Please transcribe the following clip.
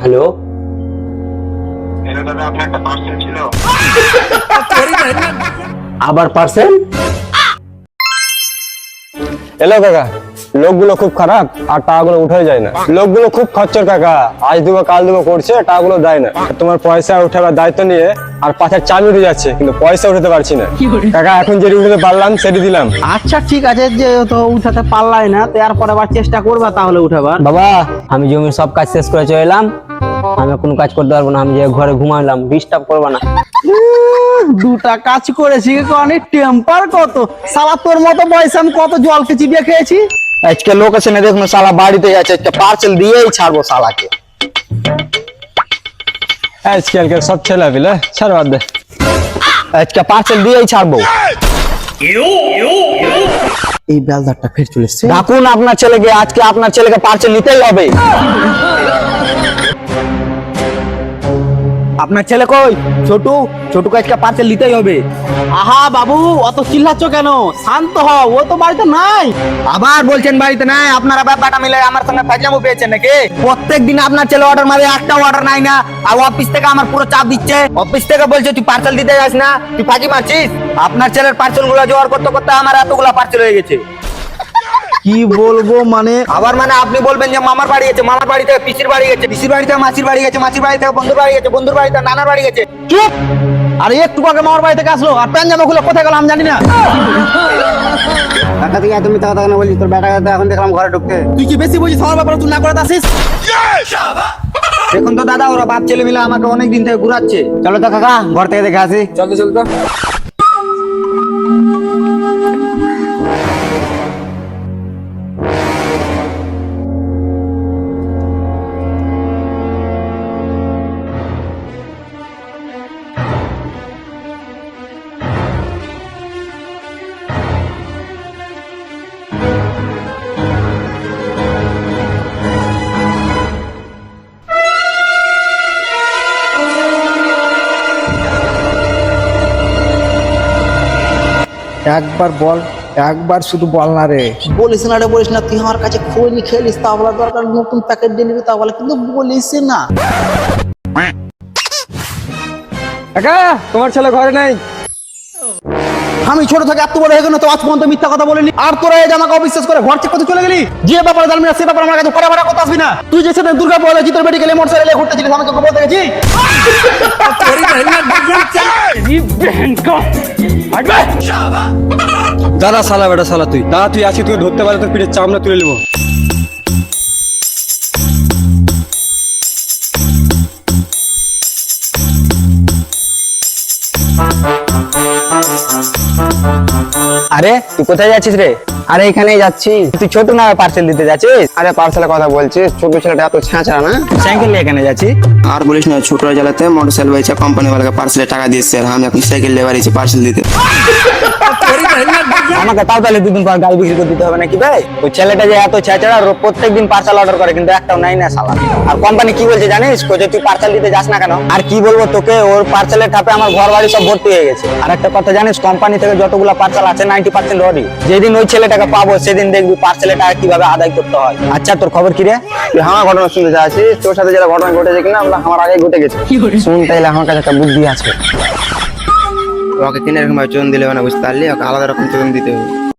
Hello? Hello দাদা আপনার একটা পার্সেল ছিল। আবার পার্সেল হ্যালো কাকা। লোকগুলো খুব খারাপ আর টাকাগুলো উঠে যায় না। লোকগুলো খুব খরচর কাকা। আজ দেবো কাল দেবো করছে টাকাগুলো দেয় না। তোমার পয়সা উঠাবার দায়িত্ব নিয়ে আর পাশের চাবি উঠে যাচ্ছে কিন্তু পয়সা উঠাতে পারছি না। কাকা এখন যেটি উঠাতে পারলাম সেটি দিলাম। আচ্ছা ঠিক আছে যে তো উঠাতে পারলাই না তো এরপর আবার চেষ্টা করবা তাহলে উঠাবার। বাবা আমি জমির সব কাজ শেষ করে চলে এলাম। আমি কোনো কাজ করতে পারব না আমি যে ঘরে ঘুমাইলাম ডিস্টার্ব করব না। দুটা কাজ করেছি অনেক টেম্পার কত? সালা তোর মতো বয়সে আমি কত জল জলকে চিবিয়ে খেয়েছি? আজকে লোক আছে না দেখুন শালা বাড়িতে যাচ্ছে আজকে পার্সেল দিয়েই ছাড়বো শালাকে। আজকালকার সব ছেলে পিলে ছাড় বাদ দে। আজকে পার্সেল দিয়েই ছাড়বো। এই বেলদারটা ফের চলে এসছে। ডাকুন আপনার ছেলেকে আজকে আপনার ছেলেকে পার্সেল নিতেই হবে। আপনার ছেলে কই? ছোটু? ছোটুকে আজকে পার্সেল নিতেই হবে। আহা বাবু অত চিল্লাচ্ছ কেন? শান্ত হও ও তো বাড়িতে নাই। আবার বলছেন বাড়িতে নাই আপনারা ব্যাপারটা মিলে আমার সঙ্গে ফাজলামো পেয়েছেন নাকি? প্রত্যেক দিন আপনার ছেলে অর্ডার মারে একটা অর্ডার নাই না আর অফিস থেকে আমার পুরো চাপ দিচ্ছে। অফিস থেকে বলছে তুই পার্সেল দিতে যাস না তুই ফাঁকি মারছিস? আপনার ছেলের পার্সেলগুলো জোগাড় করতে করতে আমার এতগুলো পার্সেল হয়ে গেছে। কি বলব মানে আবার মানে আপনি বলবেন যে মামার বাড়ি গেছে মামার বাড়ি থেকে পিসির বাড়ি গেছে পিসির বাড়ি থেকে মাসির বাড়ি গেছে মাসির বাড়ি থেকে বন্ধুর বাড়ি গেছে বন্ধুর বাড়ি থেকে নানার বাড়ি গেছে। চুপ! আরে একটু আগে মামার বাড়ি থেকে আসলো আর প্যান জামা গুলো কোথায় গেল আমি জানি না। টাকা থেকে তুমি টাকা টাকা বলছি তোর বেটা এখন দেখলাম ঘরে ঢুকতে। তুই কি বেশি বুঝিস আমার ব্যাপারে তুই না করে আসিস দেখুন তো দাদা ওরা বাপ ছেলে মিলে আমাকে অনেক দিন থেকে ঘুরাচ্ছে। চলো তো কাকা ঘর থেকে দেখে আসি। চলতে চলতে। একবার বল একবার শুধু বল না রে। বলিস না রে বলিস না তুই আমার কাছে খোঁজ খেলিস তা বলা দরকার নতুন প্যাকেট দিয়ে নিবি তা বলে কিন্তু বলিস না। কাকা তোমার ছেলে ঘরে নেই? আমি ছোট থেকে এত বড় হয়ে গেল তো আজ পর্যন্ত মিথ্যা কথা বলিনি। আর তোরা এই জামাকে অবিশ্বাস করে ঘর চেক করতে চলে গেলি? যে ব্যাপারে জানবি না সে ব্যাপারে আমার কাছে পড়া পড়া কথা আসবি না। তুই যে সেদিন দুর্গা পড়া জিতর বেটি গেলে মোটরসাইকেল ঘুরতে ছিলিস আমি তোকে বলতে গেছি দাদা শালা বেটা শালা তুই দাদা তুই আজকে তুই ধরতে পারে তোর পিঠের চামড়া তুলে নেব আরে তুই কোথায় যাচ্ছিস রে আরে এখানেই যাচ্ছি। তুই ছোট না পার্সেল দিতে যাচ্ছিস? আরে পার্সেলের কথা বলছিস ছোট ছেলেটা এত ছেঁচড়া না? সাইকেল নিয়ে এখানে যাচ্ছি। আর বলিস না ছোট জেলাতে মোটরসাইকেল কোম্পানি ওয়ালাকে পার্সেলে টাকা দিয়েছে আর আমি এখন সাইকেল লেবার এসে পার্সেল দিতে। আমাকে তাও তাহলে দুদিন পর গাড়ি বিক্রি করে দিতে হবে নাকি ভাই? ওই ছেলেটা যে এত ছেঁচড়া প্রত্যেক দিন পার্সেল অর্ডার করে কিন্তু একটাও নাই না সালা আর কোম্পানি কি বলছে জানিস? কোচে তুই পার্সেল দিতে যাস না কেন? আর কি বলব তোকে? ওর পার্সেলের ঠাপে আমার ঘর বাড়ি সব ভর্তি হয়ে গেছে। আর একটা কথা জানিস কোম্পানি থেকে যতগুলো পার্সেল আছে নাইনটি পার্সেন্ট অডি যেদিন ওই ছেলেটাকে পাবো সেদিন দেখবি পার্সেলের টাকা কীভাবে আদায় করতে হয়। আচ্ছা তোর খবর কি রে? তুই আমার ঘটনা শুনতে চাচ্ছিস তোর সাথে যেটা ঘটনা ঘটেছে কিনা আমরা আমার আগে ঘটে গেছে। শুন তাইলে আমার কাছে একটা বুদ্ধি আছে। ওকে তিন রকম চোন দিলে না বুঝতে পারলি? ওকে আলাদা রকম চোন দিতে হবে।